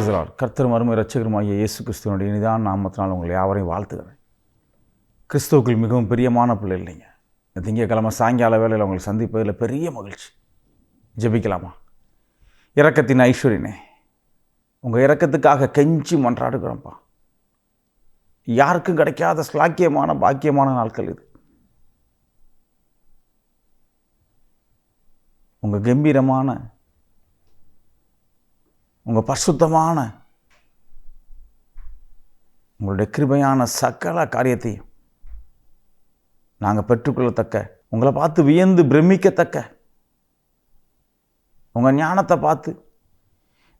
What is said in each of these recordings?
Praise the Lord கர்த்தர் மருமை ரட்சகருமாகிய இயேசு கிறிஸ்துவனுடைய இனிதான் நாமத்தினால் உங்களை யாவரையும் வாழ்த்துக்கிறேன் கிறிஸ்துவுக்குள் மிகவும் பிரியமான பிள்ளை இல்லைங்க. இந்த திங்கக்கிழமை சாயங்கால வேலையில் உங்களை சந்திப்பதில் பெரிய மகிழ்ச்சி. ஜெபிக்கலாமா? இறக்கத்தின் ஐஸ்வர்யனே உங்கள் இறக்கத்துக்காக கெஞ்சி மன்றாடுகிறோம்ப்பா. யாருக்கும் கிடைக்காத ஸ்லாக்கியமான பாக்கியமான நாட்கள் இது. உங்கள் கம்பீரமான உங்கள் பரிசுத்தமான உங்களுடைய கிருபையான சகல காரியத்தையும் நாங்கள் பெற்றுக்கொள்ளத்தக்க உங்களை பார்த்து வியந்து பிரமிக்கத்தக்க உங்கள் ஞானத்தை பார்த்து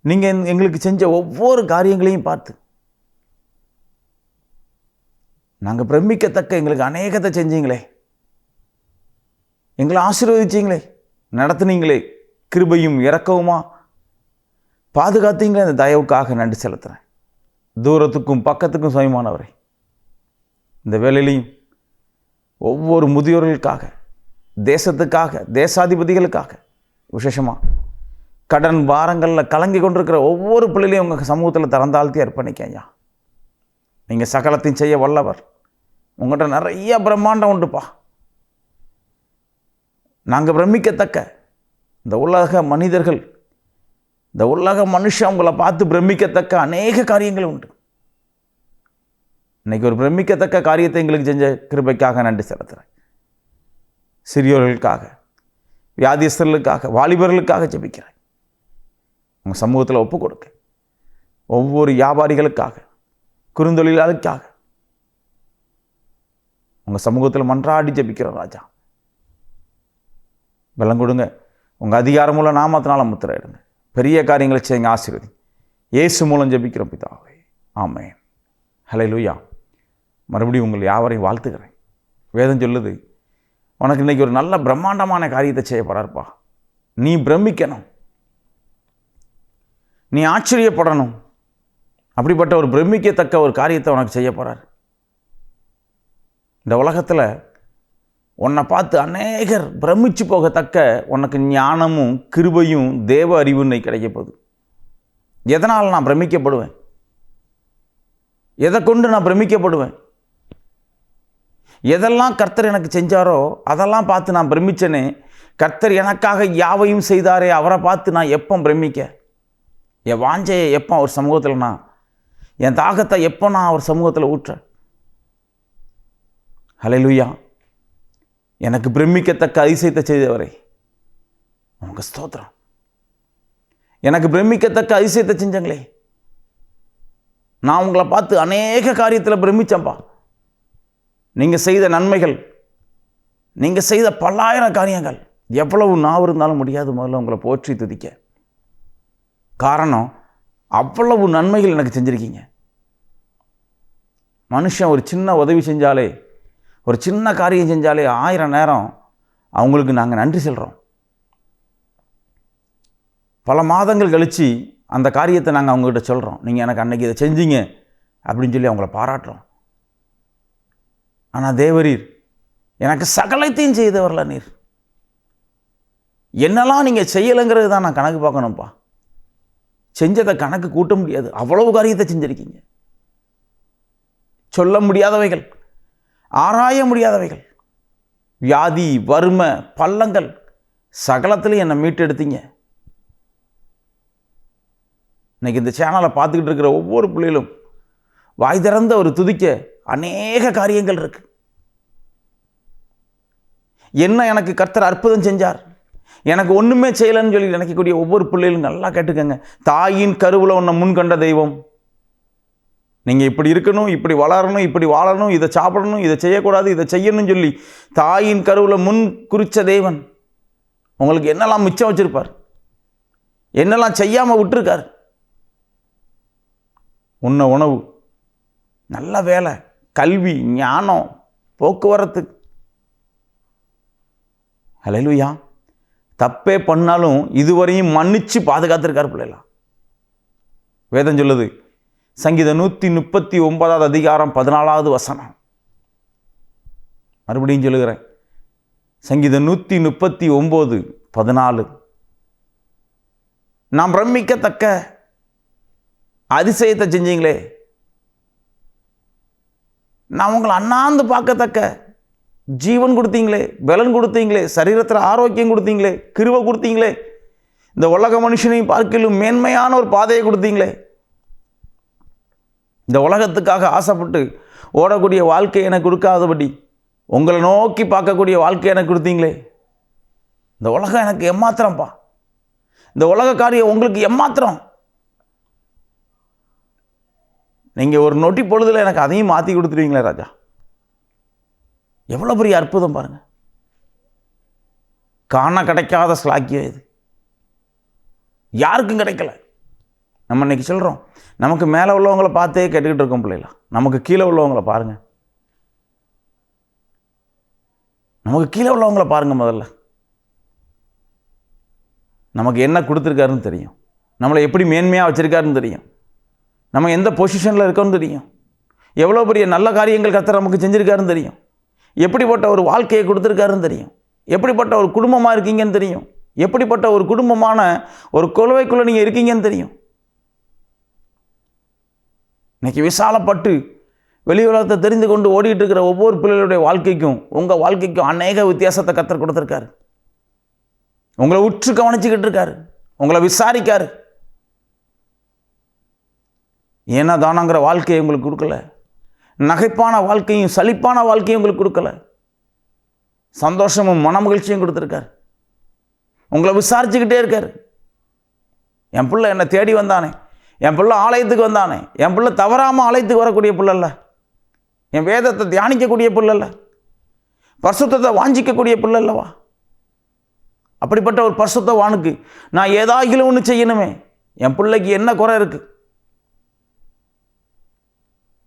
நீங்கள் எங்களுக்கு செஞ்ச ஒவ்வொரு காரியங்களையும் பார்த்து நாங்கள் பிரமிக்கத்தக்க எங்களுக்கு அநேகத்தை செஞ்சீங்களே எங்களை ஆசீர்வதிச்சிங்களே நடத்துனீங்களே கிருபையும் இறக்கவுமா பாதுகாத்தீங்களே அந்த தயவுக்காக நன்றி செலுத்துகிறேன் தூரத்துக்கும் பக்கத்துக்கும் சுயமானவரை. இந்த வேலையிலையும் ஒவ்வொரு முதியோர்களுக்காக தேசத்துக்காக தேசாதிபதிகளுக்காக விசேஷமாக கடன் பாரங்களில் கலங்கி கொண்டிருக்கிற ஒவ்வொரு பிள்ளைகளையும் உங்கள் சமூகத்தில் திறந்தாழ்த்தி அர்ப்பணிக்க ஐயா. நீங்கள் சகலத்தையும் செய்ய வல்லவர். உங்கள்கிட்ட நிறைய பிரம்மாண்டம் உண்டுப்பா. நாங்கள் பிரமிக்கத்தக்க இந்த உலக மனிதர்கள் இந்த உலக மனுஷன் உங்களை பார்த்து பிரமிக்கத்தக்க அநேக காரியங்கள் உண்டு. இன்னைக்கு ஒரு பிரமிக்கத்தக்க காரியத்தை எங்களுக்கு செஞ்ச கிருபைக்காக நன்றி செலுத்துகிறேன் சிறியோர்களுக்காக வியாதிஸ்தர்களுக்காக வாலிபர்களுக்காக ஜெபிக்கிறேன். உங்கள் சமூகத்தில் ஒப்பு கொடுக்க ஒவ்வொரு வியாபாரிகளுக்காக குறுந்தொழிலாளிக்காக. உங்கள் சமூகத்தில் மன்றாடி ஜபிக்கிறோம் ராஜா. பலம் கொடுங்க உங்கள் அதிகாரமுள்ள நாமத்தினால முத்திரையிடுங்க. பெரிய காரியங்களை செய்யுங்க ஆசீர்வதி. இயேசு மூலம் ஜபிக்கிறோம் பிதாவே. ஆமே ஹலை லூயா மறுபடியும் உங்களை யாவரையும் வாழ்த்துக்கிறேன் வேதம் சொல்லுது உனக்கு இன்றைக்கி ஒரு நல்ல பிரம்மாண்டமான காரியத்தை செய்ய போகிறார்ப்பா நீ பிரமிக்கணும். நீ ஆச்சரியப்படணும். அப்படிப்பட்ட ஒரு பிரமிக்கத்தக்க ஒரு காரியத்தை உனக்கு செய்ய போகிறார் இந்த உலகத்தில் உன்னை பார்த்து அநேகர் பிரமிச்சு போகத்தக்க உனக்கு ஞானமும் கிருபையும் தேவ அறிவும் கிடைக்கப்போகுது எதனால் நான் பிரமிக்கப்படுவேன்? எதை கொண்டு நான் பிரமிக்கப்படுவேன்? எதெல்லாம் கர்த்தர் எனக்கு செஞ்சாரோ அதெல்லாம் பார்த்து நான் பிரமிச்சனே கர்த்தர் எனக்காக யாவையும் செய்தாரே அவரை பார்த்து நான் எப்போ பிரமிக்க? என் வாஞ்சையை எப்போ அவர் சமூகத்தில் நான் என் தாகத்தை எப்போ நான் அவர் சமூகத்தில் ஊற்றேன் ஹலெலுயா எனக்கு பிரமிக்கத்தக்க அதிசயத்தை செய்தவரை. உங்கள் ஸ்தோத்திரம். எனக்கு பிரமிக்கத்தக்க அதிசயத்தை செஞ்சங்களே. நான் உங்களை பார்த்து அநேக காரியத்தில் பிரமிச்சேன்ப்பா நீங்கள் செய்த நன்மைகள் நீங்கள் செய்த பல்லாயிரம் காரியங்கள் எவ்வளவு நாவு இருந்தாலும் முடியாது முதல்ல உங்களை போற்றி துதிக்க. காரணம் அவ்வளவு நன்மைகள் எனக்கு செஞ்சுருக்கீங்க. மனுஷன் ஒரு சின்ன உதவி செஞ்சாலே ஒரு சின்ன காரியம் செஞ்சாலே ஆயிரம் நேரம் அவங்களுக்கு நாங்கள் நன்றி சொல்கிறோம் பல மாதங்கள் கழித்து அந்த காரியத்தை நாங்கள் அவங்ககிட்ட சொல்கிறோம் நீங்கள் எனக்கு அன்றைக்கி இதை செஞ்சீங்க அப்படின்னு சொல்லி அவங்கள பாராட்டுறோம். ஆனால் தேவரீர் எனக்கு சகலத்தையும் செய்தவர்ல நீர். என்னெல்லாம் நீங்கள் செய்யலைங்கிறது தான் நான் கணக்கு பார்க்கணும்ப்பா செஞ்சதை கணக்கு கூட்ட முடியாது. அவ்வளவு காரியத்தை செஞ்சுருக்கீங்க. சொல்ல முடியாதவைகள். ஆராய முடியாதவைகள். வியாதி வறுமை பள்ளங்கள் சகலத்திலையும் என்னை மீட்டெடுத்தீங்க. இன்னைக்கு இந்த சேனலை பார்த்துக்கிட்டு இருக்கிற ஒவ்வொரு பிள்ளைகளும் வாய் திறந்த ஒரு துதிக்க அநேக காரியங்கள் இருக்கு. என்ன எனக்கு கர்த்தர் அற்புதம் செஞ்சார்? எனக்கு ஒன்றுமே செய்யலைன்னு சொல்லி நினைக்கக்கூடிய ஒவ்வொரு பிள்ளைகளும் நல்லா கேட்டுக்கங்க. தாயின் கருவில் உன்னை முன் கண்ட தெய்வம். நீங்கள் இப்படி இருக்கணும் இப்படி வளரணும் இப்படி வாழணும் இதை சாப்பிடணும் இதை செய்யக்கூடாது இதை செய்யணும்னு சொல்லி தாயின் கருவில் முன் குறித்த தேவன் உங்களுக்கு என்னெல்லாம் மிச்சம் வச்சுருப்பார்? என்னெல்லாம் செய்யாமல் விட்டுருக்கார்? உன்ன உணவு நல்ல வேலை கல்வி ஞானம் போக்குவரத்து. அலையிலுயா. தப்பே பண்ணாலும் இதுவரையும் மன்னிச்சு பாதுகாத்திருக்கார் பிள்ளைலாம் வேதம் சொல்லுது சங்கீதம் நூற்றி முப்பத்தி ஒன்பதாவது அதிகாரம் பதினாலாவது வசனம். மறுபடியும் சொல்லுகிறேன். சங்கீதம் நூற்றி முப்பத்தி ஒம்பது பதினாலு. நாம் பிரமிக்கத்தக்க அதிசயத்தை செஞ்சீங்களே. நான் உங்களை அண்ணாந்து பார்க்கத்தக்க ஜீவன் கொடுத்தீங்களே பலன் கொடுத்தீங்களே சரீரத்தில் ஆரோக்கியம் கொடுத்தீங்களே கிருவை கொடுத்தீங்களே இந்த உலக மனுஷனையும் பார்க்கலும் மேன்மையான ஒரு பாதையை கொடுத்தீங்களே. இந்த உலகத்துக்காக ஆசைப்பட்டு ஓடக்கூடிய வாழ்க்கை எனக்கு கொடுக்காதபடி உங்களை நோக்கி பார்க்கக்கூடிய வாழ்க்கை எனக்கு கொடுத்தீங்களே. இந்த உலகம் எனக்கு எம்மாத்திரம்ப்பா. இந்த உலக காரியம் உங்களுக்கு எம்மாத்திரம். நீங்கள் ஒரு நொட்டி பொழுதில் எனக்கு அதையும் மாற்றி கொடுத்துருவீங்களே ராஜா. எவ்வளோ பெரிய அற்புதம் பாருங்கள் காண கிடைக்காத ஸ்லாக்கியம் இது. யாருக்கும் கிடைக்கல. நம்ம இன்றைக்கி சொல்கிறோம் நமக்கு மேலே உள்ளவங்களை பார்த்தே கேட்டுக்கிட்டு இருக்கோம் பிள்ளைகளா. நமக்கு கீழே உள்ளவங்களை பாருங்கள் நமக்கு கீழே உள்ளவங்கள பாருங்கள் முதல்ல. நமக்கு என்ன கொடுத்துருக்காருன்னு தெரியும். நம்மளை எப்படி மேன்மையாக வச்சுருக்காருன்னு தெரியும். நம்ம எந்த பொசிஷனில் இருக்கோன்னு தெரியும். எவ்வளோ பெரிய நல்ல காரியங்கள் கத்தர் நமக்கு செஞ்சுருக்காருன்னு தெரியும். எப்படிப்பட்ட ஒரு வாழ்க்கையை கொடுத்துருக்காருன்னு தெரியும். எப்படிப்பட்ட ஒரு குடும்பமாக இருக்கீங்கன்னு தெரியும். எப்படிப்பட்ட ஒரு குடும்பமான ஒரு குழுவைக்குள்ளே நீங்கள் இருக்கீங்கன்னு தெரியும். இன்றைக்கி விசாலப்பட்டு வெளி உலகத்தை தெரிந்து கொண்டு ஓடிட்டு இருக்கிற ஒவ்வொரு பிள்ளைகளுடைய வாழ்க்கைக்கும் உங்கள் வாழ்க்கைக்கும் அநேக வித்தியாசத்தை கத்தர் கொடுத்துருக்காரு. உங்களை உற்று கவனிச்சுக்கிட்டு இருக்காரு உங்களை விசாரிக்காரு. ஏன்னா தானங்கிற வாழ்க்கையை உங்களுக்கு கொடுக்கல. நகைப்பான வாழ்க்கையும் சலிப்பான வாழ்க்கையும் உங்களுக்கு கொடுக்கல. சந்தோஷமும் மன மகிழ்ச்சியும் கொடுத்துருக்காரு. உங்களை விசாரிச்சுக்கிட்டே இருக்கார். என் பிள்ளை என்னை தேடி வந்தானே. என் பிள்ளை ஆலயத்துக்கு வந்தானே. என் பிள்ளை தவறாமல் ஆலயத்துக்கு வரக்கூடிய பிள்ளைல்ல என் வேதத்தை தியானிக்கக்கூடிய பிள்ளைல்ல பரிசுத்தத்தை வாஞ்சிக்கக்கூடிய பிள்ளைல்லவா அப்படிப்பட்ட ஒரு பரிசுத்தவானுக்கு நான் ஏதாகிலும் ஒன்று செய்யணுமே. என் பிள்ளைக்கு என்ன குறை இருக்குது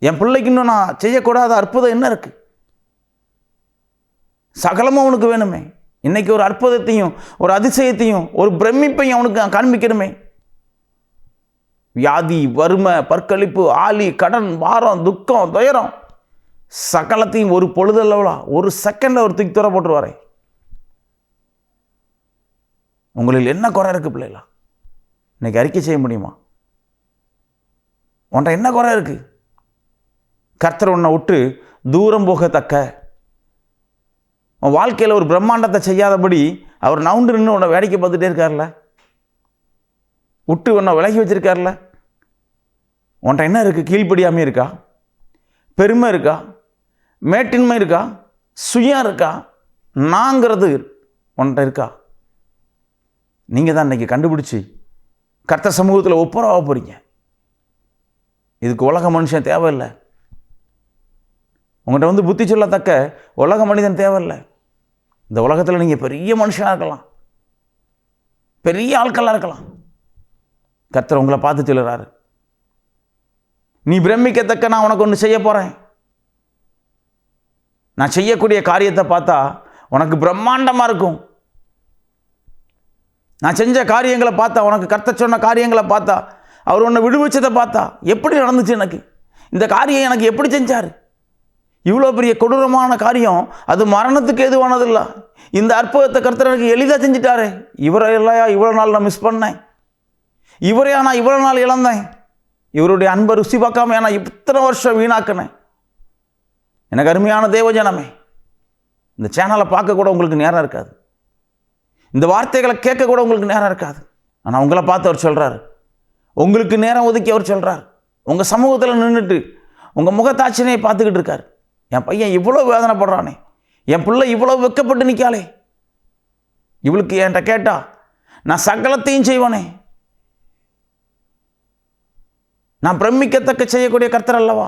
என் பிள்ளைக்கு இன்னும் நான் செய்யக்கூடாத அற்புதம் என்ன இருக்குது சகலமும் அவனுக்கு வேணுமே. இன்றைக்கி ஒரு அற்புதத்தையும் ஒரு அதிசயத்தையும் ஒரு பிரமிப்பையும் அவனுக்கு நான் காண்பிக்கணுமே. வியாதி வறுமை பற்களிப்பு ஆலி கடன் வாரம் துக்கம் துயரம். சகலத்தையும் ஒரு பொழுதளவுலா ஒரு செகண்டில் ஒரு தூக்கி தூர போட்டுருவாரே. உங்களில் என்ன குறை இருக்குது பிள்ளைகளா? இன்னைக்கு அறிக்கை செய்ய முடியுமா? உன்ட்ட என்ன குறை இருக்குது கர்த்தர் உன்னை விட்டு தூரம் போகத்தக்க. உன் வாழ்க்கையில் ஒரு பிரம்மாண்டத்தை செய்யாதபடி அவர் நவுண்டு நின்று உன்னை வேடிக்கை பார்த்துட்டே இருக்கார்ல விட்டு உன்னை விலகி வச்சிருக்கார்ல. உன்ட்ட என்ன இருக்குது கீழ்ப்படியாமே இருக்கா? பெருமை இருக்கா? மேட்டின்மை இருக்கா? சுயம் இருக்கா? நாங்கிறது உன்ட்ட இருக்கா? நீங்கள் தான் இன்றைக்கி கண்டுபிடிச்சி கர்த்த சமூகத்தில் ஒப்புரவாக போகிறீங்க இதுக்கு உலக மனுஷன் தேவையில்லை. உங்கள்கிட்ட வந்து புத்தி சொல்லத்தக்க உலக மனிதன் தேவையில்லை. இந்த உலகத்தில் நீங்கள் பெரிய மனுஷனாக இருக்கலாம். பெரிய ஆட்களாக இருக்கலாம். கர்த்தர் உங்களை பார்த்து சொல்லுறாரு நீ பிரமிக்கத்தக்க நான் உனக்கு ஒன்று செய்ய போகிறேன் நான் செய்யக்கூடிய காரியத்தை பார்த்தா உனக்கு பிரம்மாண்டமாக இருக்கும். நான் செஞ்ச காரியங்களை பார்த்தா உனக்கு கர்த்த சொன்ன காரியங்களை பார்த்தா அவர் உன்னை விடுவிச்சதை பார்த்தா எப்படி நடந்துச்சு எனக்கு? இந்த காரியம் எனக்கு எப்படி செஞ்சார்? இவ்வளோ பெரிய கொடூரமான காரியம் அது மரணத்துக்கு எதுவானதில்லை. இந்த அற்புதத்தை கர்த்தர் எனக்கு எளிதாக செஞ்சிட்டாரே. இவரை இல்லையா? இவ்வளோ நாள் நான் மிஸ் பண்ணேன். இவரையா நான் இவ்வளோ நாள் இழந்தேன். இவருடைய அன்பை ருசி பார்க்காம நான் இத்தனை வருஷம் வீணாக்கினேன். எனக்கு அருமையான தேவஜனமே இந்த சேனலை பார்க்கக்கூட உங்களுக்கு நேரம் இருக்காது. இந்த வார்த்தைகளை கேட்கக்கூட உங்களுக்கு நேரம் இருக்காது. ஆனால் உங்களை பார்த்து அவர் சொல்கிறாரு உங்களுக்கு நேரம் ஒதுக்கி அவர் சொல்கிறார் உங்கள் சமூகத்தில் நின்றுட்டு உங்கள் முகத்தாட்சினையை பார்த்துக்கிட்டு இருக்கார். என் பையன் இவ்வளோ வேதனைப்படுறானே. என் பிள்ளை இவ்வளோ வெக்கப்பட்டு நிற்காளே இவளுக்கு என்கிட்ட கேட்டா நான் சகலத்தையும் செய்வானே. நான் பிரமிக்கத்தக்க செய்யக்கூடிய கர்த்தர் அல்லவா?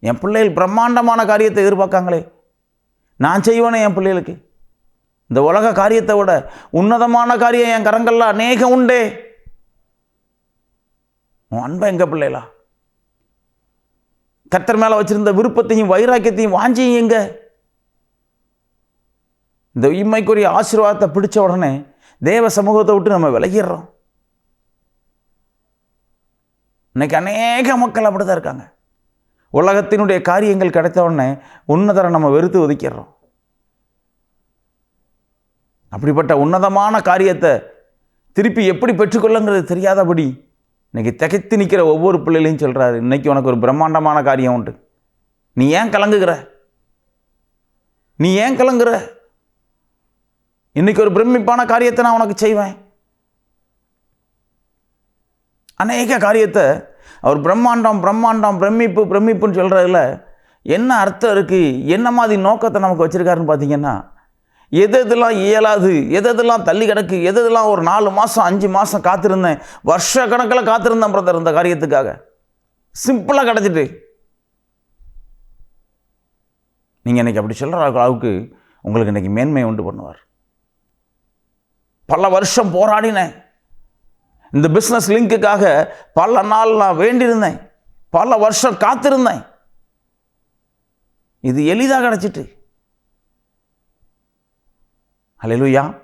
என் பிள்ளைகள் பிரம்மாண்டமான காரியத்தை எதிர்பார்க்காங்களே. நான் செய்வேனே என் பிள்ளைகளுக்கு. இந்த உலக காரியத்தை விட உன்னதமான காரியம் என் கரங்களில் அநேகம் உண்டே. உன் அன்பை எங்கள் பிள்ளைகளா? கர்த்தர் மேலே வச்சுருந்த விருப்பத்தையும் வைராக்கியத்தையும் வாஞ்சியும் எங்க? இந்த இம்மைக்குரிய ஆசீர்வாதத்தை பிடிச்ச உடனே தேவ சமூகத்தை விட்டு நம்ம விலகிடுறோம். இன்னைக்கு அநேக மக்கள் அப்படி தான் இருக்காங்க. உலகத்தினுடைய காரியங்கள் கிடைத்த உடனே உன்னதரை நம்ம வெறுத்து ஒதுக்கிடுறோம். அப்படிப்பட்ட உன்னதமான காரியத்தை திருப்பி எப்படி பெற்றுக்கொள்ளுங்கிறது தெரியாதபடி இன்னைக்கு திகைத்து நிற்கிற ஒவ்வொரு பிள்ளைகளையும் சொல்கிறாரு இன்னைக்கு உனக்கு ஒரு பிரம்மாண்டமான காரியம் உண்டு. நீ ஏன் கலங்குகிற? நீ ஏன் கலங்குற? இன்னைக்கு ஒரு பிரமிப்பான காரியத்தை நான் உனக்கு செய்வேன். அநேக காரியத்தை அவர் பிரம்மாண்டம் பிரம்மாண்டம் பிரமிப்பு பிரமிப்புன்னு சொல்கிறதுல என்ன அர்த்தம் இருக்குது என்ன மாதிரி நோக்கத்தை நமக்கு வச்சுருக்காருன்னு பார்த்தீங்கன்னா எது எதெல்லாம் இயலாது எது எதெல்லாம் தள்ளி கிடக்கு எது எதெல்லாம் ஒரு நாலு மாதம் அஞ்சு மாதம் காத்திருந்தேன் வருஷ கணக்கில் காத்திருந்தேன் பிரதர் இந்த காரியத்துக்காக. சிம்பிளாக கிடச்சிட்டு. நீங்கள் இன்றைக்கி அப்படி சொல்கிற அளவுக்கு உங்களுக்கு இன்றைக்கி மேன்மை உண்டு பண்ணுவார். பல வருஷம் போராடினேன். இந்த பிஸ்னஸ் லிங்க்குக்காக பல நாள் நான் வேண்டியிருந்தேன். பல வருஷம் காத்திருந்தேன். இது எளிதாக கிடச்சிட்டு. அலையலூயா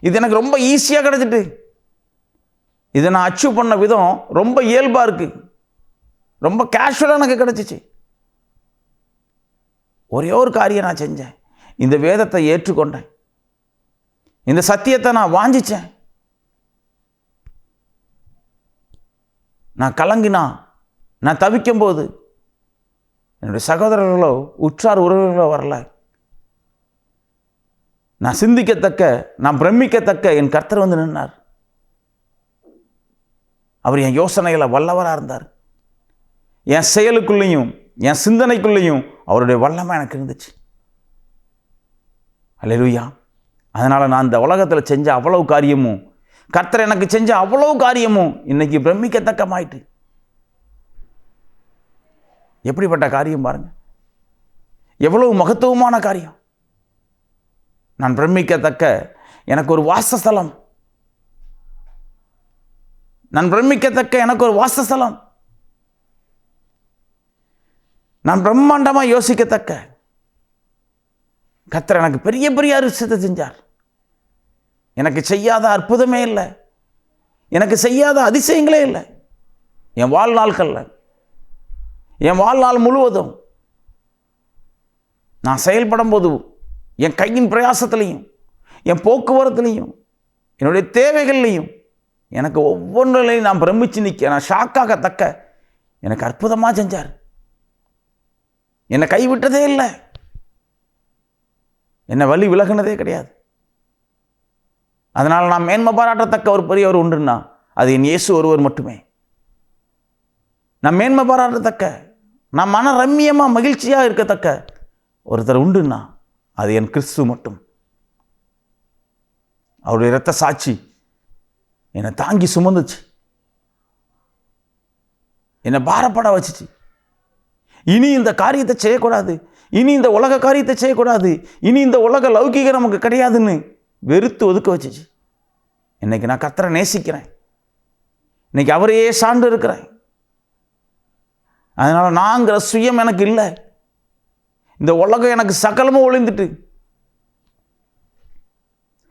இது எனக்கு ரொம்ப ஈஸியாக கிடச்சிட்டு. இதை நான் அச்சீவ் பண்ண விதம் ரொம்ப இயல்பாக இருக்குது ரொம்ப கேஷுவலாக எனக்கு கிடச்சிச்சு. ஒரே ஒரு காரியம் நான் செஞ்சேன். இந்த வேதத்தை ஏற்றுக்கொண்டேன். இந்த சத்தியத்தை நான் வாஞ்சிச்சேன். நான் கலங்கினா நான் தவிக்கும் போது என்னுடைய சகோதரர்களோ உற்றார் உறவுகளோ வரல. நான் சிந்திக்கத்தக்க நான் பிரமிக்கத்தக்க என் கர்த்தர் வந்து நின்னார். அவர் என் யோசனைகளை வல்லவராக இருந்தார். என் செயலுக்குள்ளேயும் என் சிந்தனைக்குள்ளேயும் அவருடைய வல்லமை எனக்கு இருந்துச்சு. அல்லேலூயா அதனால் நான் இந்த உலகத்தில் செஞ்ச அவ்வளவு காரியமும் கர்த்தர் எனக்கு செஞ்ச அவ்வளோ காரியமும் இன்னைக்கு பிரமிக்கத்தக்கமாயிட்டு. எப்படிப்பட்ட காரியம் பாருங்கள் எவ்வளவு மகத்துவமான காரியம். நான் பிரமிக்கத்தக்க எனக்கு ஒரு வாசஸ்தலம். நான் பிரமிக்கத்தக்க எனக்கு ஒரு வாசஸ்தலம். நான் பிரம்மாண்டமாக யோசிக்கத்தக்க. கத்தர் எனக்கு பெரிய பெரிய அரிசத்தை செஞ்சார். எனக்கு செய்யாத அற்புதமே இல்லை. எனக்கு செய்யாத அதிசயங்களே இல்லை. என் வாழ்நாள்களில். என் வாழ்நாள் முழுவதும் நான் செயல்படும் போது என் கையின் பிரயாசத்துலையும் என் போக்குவரத்துலையும் என்னுடைய தேவைகள்லையும் எனக்கு ஒவ்வொன்றிலையும் நான் பிரமிச்சு நிற்க நான் ஷாக்காக தக்க எனக்கு அற்புதமாக செஞ்சார். என்னை கைவிட்டதே இல்லை. என்னை வழி விலகுனதே கிடையாது. அதனால் நான் மேன்மை பாராட்டத்தக்க ஒரு பெரியவர் உண்டுன்னா அது என் இயேசு ஒருவர் மட்டுமே. நான் மேன்மை பாராட்டத்தக்க நான் மன ரம்மியமாக மகிழ்ச்சியாக இருக்கத்தக்க ஒருத்தர் உண்டுன்னா அது என் கிறிஸ்து மட்டும். அவருடைய இரத்த சாட்சி என்னை தாங்கி சுமந்துச்சு. என்னை பாரப்பட வச்சுச்சு. இனி இந்த காரியத்தை செய்யக்கூடாது. இனி இந்த உலக காரியத்தை செய்யக்கூடாது. இனி இந்த உலக லௌகீகம் நமக்கு கிடையாதுன்னு வெறுத்து ஒதுக்க வச்சுச்சு. இன்றைக்கி நான் கத்தரை நேசிக்கிறேன். இன்றைக்கி அவரையே சார்ந்து இருக்கிறேன். அதனால் நாங்கிற சுயம் எனக்கு இல்லை. இந்த உலகம் எனக்கு சகலமும் ஒளிந்துட்டு.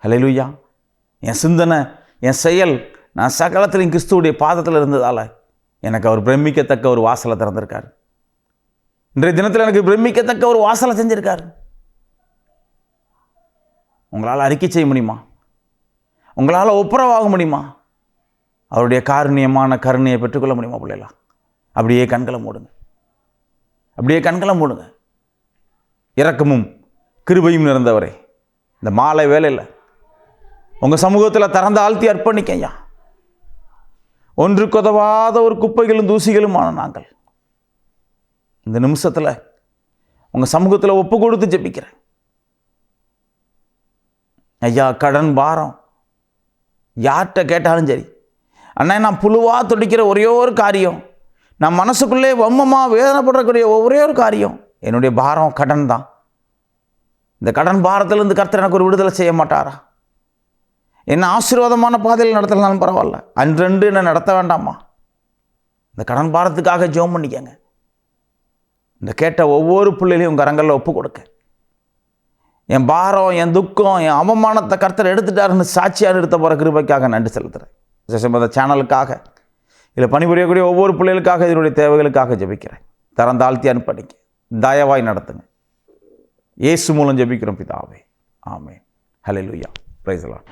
ஹalleluya. என் சிந்தனை என் செயல் நான் சகலத்திலையும் கிறிஸ்துவுடைய பாதத்தில் இருந்ததால் எனக்கு அவர் பிரமிக்கத்தக்க ஒரு வாசலை திறந்திருக்கார். இன்றைய தினத்தில் எனக்கு பிரமிக்கத்தக்க ஒரு வாசலை செஞ்சுருக்காரு. உங்களால் அறிக்கை செய்ய முடியுமா? உங்களால் ஒப்புரவாக முடியுமா? அவருடைய காருண்யமான கருணையை பெற்றுக்கொள்ள முடியுமா பிள்ளைகளா? அப்படியே கண்களை மூடுங்க. அப்படியே கண்களை மூடுங்க. இரக்கமும் கிருபையும் நிறந்தவரே. இந்த மாலை வேலையில் உங்கள் சமூகத்தில் திறந்த ஆழ்த்தி அர்ப்பணிக்க ஐயா. ஒன்றுக்கு உதவாத ஒரு குப்பைகளும் தூசிகளுமான நாங்கள். இந்த நிமிஷத்தில் உங்கள் சமூகத்தில் ஒப்பு கொடுத்து ஜெபிக்கிறேன். ஐயா கடன் பாரம். யார்கிட்ட கேட்டாலும் சரி. அண்ணா நான் புழுவாக துடிக்கிற ஒரே ஒரு காரியம். நான் மனசுக்குள்ளே வம்மமாக வேதனைப்படக்கூடிய ஒரே ஒரு காரியம். என்னுடைய பாரம் கடன் தான். இந்த கடன் பாரத்திலிருந்து கர்த்தர் எனக்கு ஒரு விடுதலை செய்ய மாட்டாரா? என்ன ஆசீர்வாதமான பாதையில் நடத்தலனாலும் பரவாயில்ல. அன்றென்று என்னை நடத்த வேண்டாமா? இந்த கடன் பாரத்துக்காக ஜெபம் பண்ணிக்கங்க. இந்த கேட்ட ஒவ்வொரு பிள்ளைகளையும் கரங்களில் ஒப்பு கொடுக்க என் பாரம் என் துக்கம் என் அவமானத்தை கர்த்தர் எடுத்துட்டாருன்னு சாட்சியாக நிறுத்த போகிற கிருபைக்காக நன்றி செலுத்துகிறேன் அந்த சேனலுக்காக இதில் பணிபுரியக்கூடிய ஒவ்வொரு பிள்ளைகளுக்காக இதனுடைய தேவைகளுக்காக ஜெபிக்கிறேன். தரம் தாழ்த்தி அனுப்பணிக்க தயவாய் நடத்துங்க. இயேசு மூலம் ஜெபிக்கிறோம் பிதாவே. ஆமே ஹalleluya. Price Lord